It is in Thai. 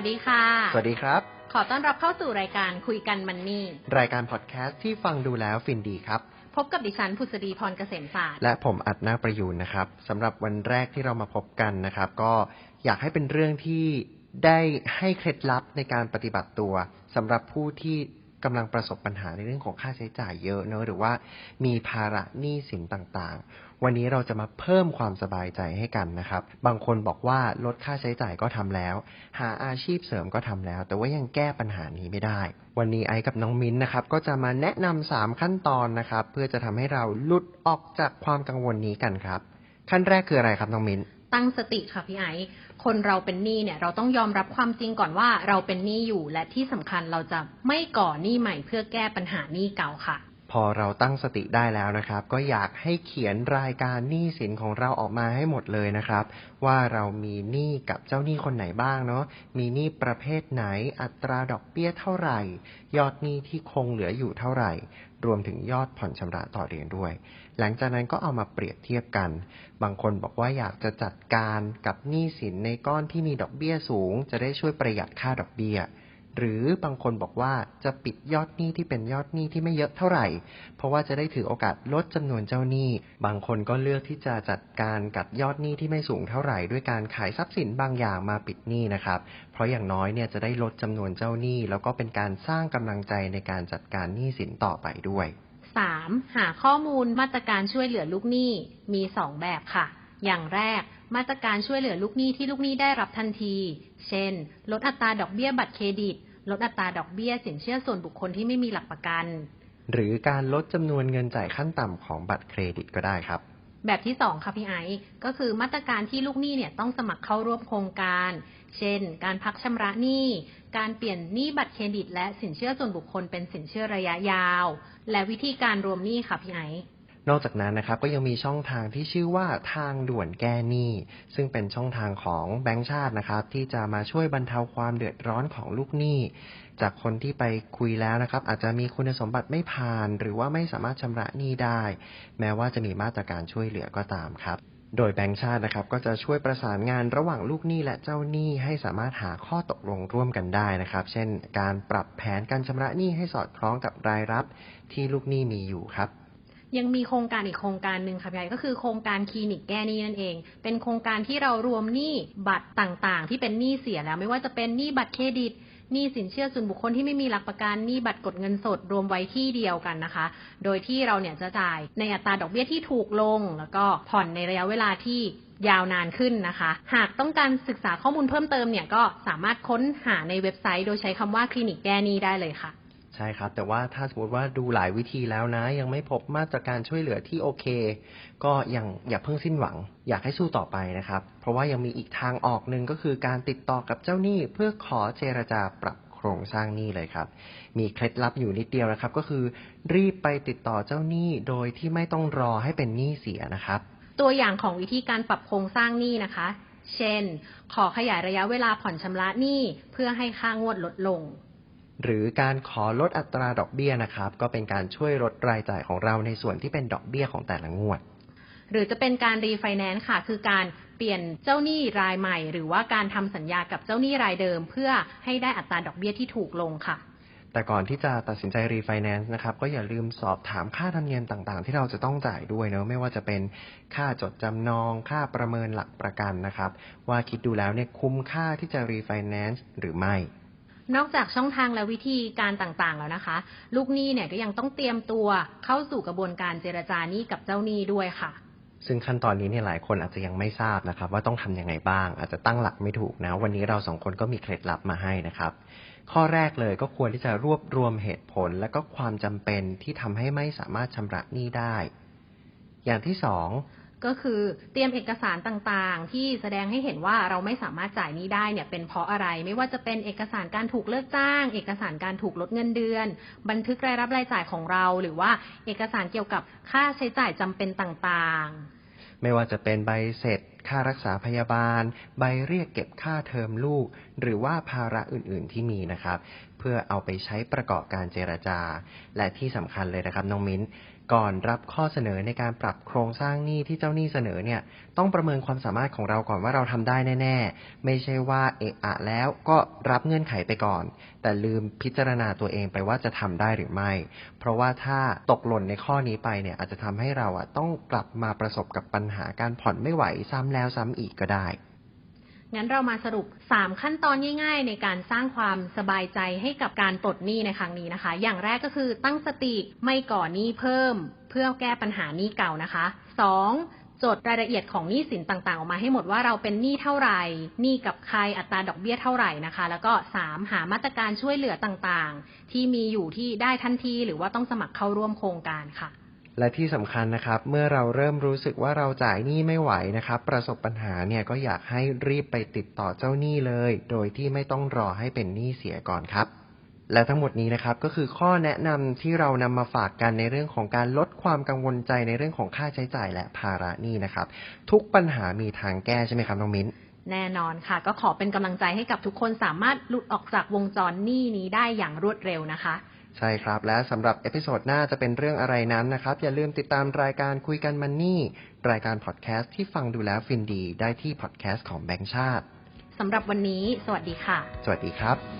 วัสดีค่ะ สวัสดีครับ ขอต้อนรับเข้าสู่รายการคุยกันมันนี่ รายการพอดแคสต์ที่ฟังดูแล้วฟินดีครับ พบกับดิฉันพุษดีพรเกษมศาสตร์ และผมอัดนาประยูนนะครับสำหรับวันแรกที่เรามาพบกันนะครับ ก็อยากให้เป็นเรื่องที่ได้ให้เคล็ดลับในการปฏิบัติตัวสำหรับผู้ที่ กำลังประสบปัญหาในเรื่องของค่าใช้จ่ายเยอะเนอะหรือว่ามีภาระหนี้สินต่างๆ วันนี้เราจะมาเพิ่มความสบายใจให้กันนะครับ บางคนบอกว่าลดค่าใช้จ่ายก็ทำแล้ว หาอาชีพเสริมก็ทำแล้ว แต่ว่ายังแก้ปัญหานี้ไม่ได้ วันนี้ไอซ์กับน้องมิ้นนะครับ ก็จะมาแนะนำสามขั้นตอนนะครับ เพื่อจะทำให้เราหลุดออกจากความกังวลนี้กันครับ ขั้นแรกคืออะไรครับน้องมิ้น ตั้งสติค่ะพี่ไอซ์คนเราเป็นหนี้เนี่ยเราต้องยอมรับความจริงก่อนว่าเราเป็นหนี้อยู่และที่สำคัญเราจะไม่ก่อหนี้ใหม่เพื่อแก้ปัญหาหนี้เก่าค่ะ พอเราตั้งสติได้แล้วนะครับ ก็อยากให้เขียนรายการหนี้สินของเราออกมาให้หมดเลยนะครับ ว่าเรามีหนี้กับเจ้าหนี้คนไหนบ้างเนาะมีหนี้ประเภทไหนอัตราดอกเบี้ยเท่าไหร่ ยอดหนี้ที่คงเหลืออยู่เท่าไหร่ รวมถึงยอดผ่อนชำระต่อเดือนด้วย หลังจากนั้นก็เอามาเปรียบเทียบกัน บางคนบอกว่าอยากจะจัดการกับหนี้สินในก้อนที่มีดอกเบี้ยสูง จะได้ช่วยประหยัดค่าดอกเบี้ย หรือบางคนบอกว่าจะปิดยอดหนี้ที่เป็นยอดหนี้ที่ไม่เยอะเท่าไหร่ เพราะว่าจะได้ถือโอกาสลดจำนวนเจ้าหนี้ บางคนก็เลือกที่จะจัดการกับยอดหนี้ที่ไม่สูงเท่าไหร่ ด้วยการขายทรัพย์สินบางอย่างมาปิดหนี้นะครับ เพราะอย่างน้อยเนี่ยจะได้ลดจำนวนเจ้าหนี้ แล้วก็เป็นการสร้างกำลังใจในการจัดการหนี้สินต่อไปด้วย 3. หาข้อมูลมาตรการช่วยเหลือลูกหนี้มี 2 แบบค่ะ อย่างแรกมาตรการช่วยเหลือลูกหนี้ที่ลูกหนี้ได้รับทันที เช่น ลดอัตราดอกเบี้ยบัตรเครดิต ลดอัตราดอกเบี้ยสินเชื่อส่วนบุคคลที่ไม่มีหลักประกัน หรือการลดจำนวนเงินจ่ายขั้นต่ำของบัตรเครดิตก็ได้ครับ แบบที่2ค่ะพี่ไอซ์ก็คือมาตรการที่ลูกหนี้เนี่ยต้องสมัครเข้าร่วมโครงการ เช่น การพักชำระหนี้ การเปลี่ยนหนี้บัตรเครดิต และสินเชื่อส่วนบุคคลเป็นสินเชื่อระยะยาว และวิธีการรวมหนี้ค่ะพี่ไอซ์ นอกจากนั้นนะครับก็ยังมีช่องทางที่ชื่อว่าทางด่วนแก้หนี้ซึ่งเป็นช่องทางของแบงก์ชาตินะครับ ที่จะมาช่วยบรรเทาความเดือดร้อนของลูกหนี้ จากคนที่ไปคุยแล้วนะครับ อาจจะมีคุณสมบัติไม่ผ่าน หรือว่าไม่สามารถชำระหนี้ได้ แม้ว่าจะมีมาตรการช่วยเหลือก็ตามครับโดยแบงก์ชาตินะครับก็จะช่วยประสานงานระหว่างลูกหนี้และเจ้าหนี้ให้สามารถหาข้อตกลงร่วมกันได้นะครับ เช่น การปรับแผนการชำระหนี้ให้สอดคล้องกับรายรับที่ลูกหนี้มีอยู่ครับ ยังมีโครงการอีกโครงการหนึ่งค่ะพี่ไอก็คือโครงการคลินิกแก้หนี้นั่นเอง เป็นโครงการที่เรารวมหนี้บัตรต่างๆ ที่เป็นหนี้เสียแล้ว ไม่ว่าจะเป็นหนี้บัตรเครดิตหนี้สินเชื่อส่วนบุคคลที่ไม่มีหลักประกันหนี้บัตรกดเงินสดรวมไว้ที่เดียวกันนะคะ โดยที่เราเนี่ยจะจ่ายในอัตราดอกเบี้ยที่ถูกลง แล้วก็ผ่อนในระยะเวลาที่ยาวนานขึ้นนะคะ หากต้องการศึกษาข้อมูลเพิ่มเติมเนี่ยก็สามารถค้นหาในเว็บไซต์ โดยใช้คำว่าคลินิกแก้หนี้ได้เลยค่ะ ใช่ครับ แต่ว่าถ้าสมมติว่าดูหลายวิธีแล้วนะ ยังไม่พบมาตรการช่วยเหลือที่โอเค ก็ยังอย่าเพิ่งสิ้นหวัง อยากให้สู้ต่อไปนะครับ เพราะว่ายังมีอีกทางออกหนึ่งก็คือการติดต่อกับเจ้าหนี้เพื่อขอเจรจาปรับโครงสร้างหนี้เลยครับ มีเคล็ดลับอยู่นิดเดียวนะครับ ก็คือ รีบไปติดต่อเจ้าหนี้โดยที่ไม่ต้องรอให้เป็นหนี้เสียนะครับ ตัวอย่างของวิธีการปรับโครงสร้างหนี้นะคะ เช่น ขอขยายระยะเวลาผ่อนชำระหนี้เพื่อให้ค่างวดลดลง หรือการขอลดอัตราดอกเบี้ยนะครับ ก็เป็นการช่วยลดรายจ่ายของเราในส่วนที่เป็นดอกเบี้ยของแต่ละงวด หรือจะเป็นการรีไฟแนนซ์ค่ะ คือการเปลี่ยนเจ้าหนี้รายใหม่ หรือว่าการทำสัญญากับเจ้าหนี้รายเดิม เพื่อให้ได้อัตราดอกเบี้ยที่ถูกลงค่ะ แต่ก่อนที่จะตัดสินใจรีไฟแนนซ์นะครับ ก็อย่าลืมสอบถามค่าธรรมเนียมต่างๆ ที่เราจะต้องจ่ายด้วยเนอะไม่ว่าจะเป็นค่าจดจำนอง ค่าประเมินหลักประกันนะครับ ว่าคิดดูแล้วเนี่ยคุ้มค่าที่จะรีไฟแนนซ์หรือไม่ นอกจากช่องทางและวิธีการต่างๆแล้วนะคะ ลูกหนี้เนี่ยก็ยังต้องเตรียมตัวเข้าสู่กระบวนการเจรจาหนี้กับเจ้าหนี้ด้วยค่ะ ซึ่งขั้นตอนนี้เนี่ยหลายคนอาจจะยังไม่ทราบนะครับ ว่าต้องทำยังไงบ้าง อาจจะตั้งหลักไม่ถูกนะ วันนี้เราสองคนก็มีเคล็ดลับมาให้นะครับ ข้อแรกเลยก็ควรที่จะรวบรวมเหตุผล และก็ความจำเป็นที่ทำให้ไม่สามารถชำระหนี้ได้ อย่างที่สอง ก็คือเตรียมเอกสารต่างๆ ที่แสดงให้เห็นว่าเราไม่สามารถจ่ายนี้ได้เนี่ยเป็นเพราะอะไร ไม่ว่าจะเป็นเอกสารการถูกเลิกจ้าง เอกสารการถูกลดเงินเดือน บันทึกรายรับรายจ่ายของเรา หรือว่าเอกสารเกี่ยวกับค่าใช้จ่ายจำเป็นต่างๆ ไม่ว่าจะเป็นใบเสร็จ ค่ารักษาพยาบาล ใบเรียกเก็บค่าเทอมลูก หรือว่าภาระอื่นๆที่มีนะครับ เพื่อเอาไปใช้ประกอบการเจรจา และที่สำคัญเลยนะครับน้องมิ้น ก่อนรับข้อเสนอในการปรับโครงสร้างหนี้ที่เจ้าหนี้เสนอเนี่ย ต้องประเมินความสามารถของเราก่อนว่าเราทำได้แน่ ๆ ไม่ใช่ว่าเอะอะแล้วก็รับเงื่อนไขไปก่อน แต่ลืมพิจารณาตัวเองไปว่าจะทำได้หรือไม่ เพราะว่าถ้าตกหล่นในข้อนี้ไปเนี่ยอาจจะทำให้เราอะต้องกลับมาประสบกับปัญหาการผ่อนไม่ไหวซ้ำแล้วซ้ำอีกก็ได้ งั้นเรามาสรุป 3 ขั้นตอนง่าย ๆ ในการสร้างความสบายใจให้กับการปลดหนี้ในครั้งนี้นะคะ อย่างแรกก็คือตั้งสติไม่ก่อหนี้เพิ่ม เพื่อแก้ปัญหาหนี้เก่านะคะ 2. จดรายละเอียดของหนี้สินต่างๆ ออกมาให้หมดว่าเราเป็นหนี้เท่าไหร่หนี้กับใครอัตราดอกเบี้ยเท่าไหร่นะคะ แล้วก็ 3. หามาตรการช่วยเหลือต่างๆ ที่มีอยู่ที่ได้ทันทีหรือว่าต้องสมัครเข้าร่วมโครงการค่ะ และที่สำคัญนะครับ เมื่อเราเริ่มรู้สึกว่าเราจ่ายหนี้ไม่ไหวนะครับ ประสบปัญหาเนี่ยก็อยากให้รีบไปติดต่อเจ้าหนี้เลย โดยที่ไม่ต้องรอให้เป็นหนี้เสียก่อนครับ และทั้งหมดนี้นะครับก็คือข้อแนะนำที่เรานำมาฝากกันในเรื่องของการลดความกังวลใจในเรื่องของค่าใช้จ่ายและภาระหนี้นะครับ ทุกปัญหามีทางแก้ใช่ไหมครับน้องมิ้นแน่นอนค่ะ ก็ขอเป็นกำลังใจให้กับทุกคนสามารถหลุดออกจากวงจรหนี้นี้ได้อย่างรวดเร็วนะคะ ใช่ครับ และสำหรับเอพิโซดหน้าจะเป็นเรื่องอะไรนั้นนะครับ อย่าลืมติดตามรายการคุยกันมันนี่ รายการพอดแคสต์ที่ฟังดูแล้วฟินดีได้ที่พอดแคสต์ของแบงค์ชาติสำหรับวันนี้ สวัสดีค่ะ สวัสดีครับ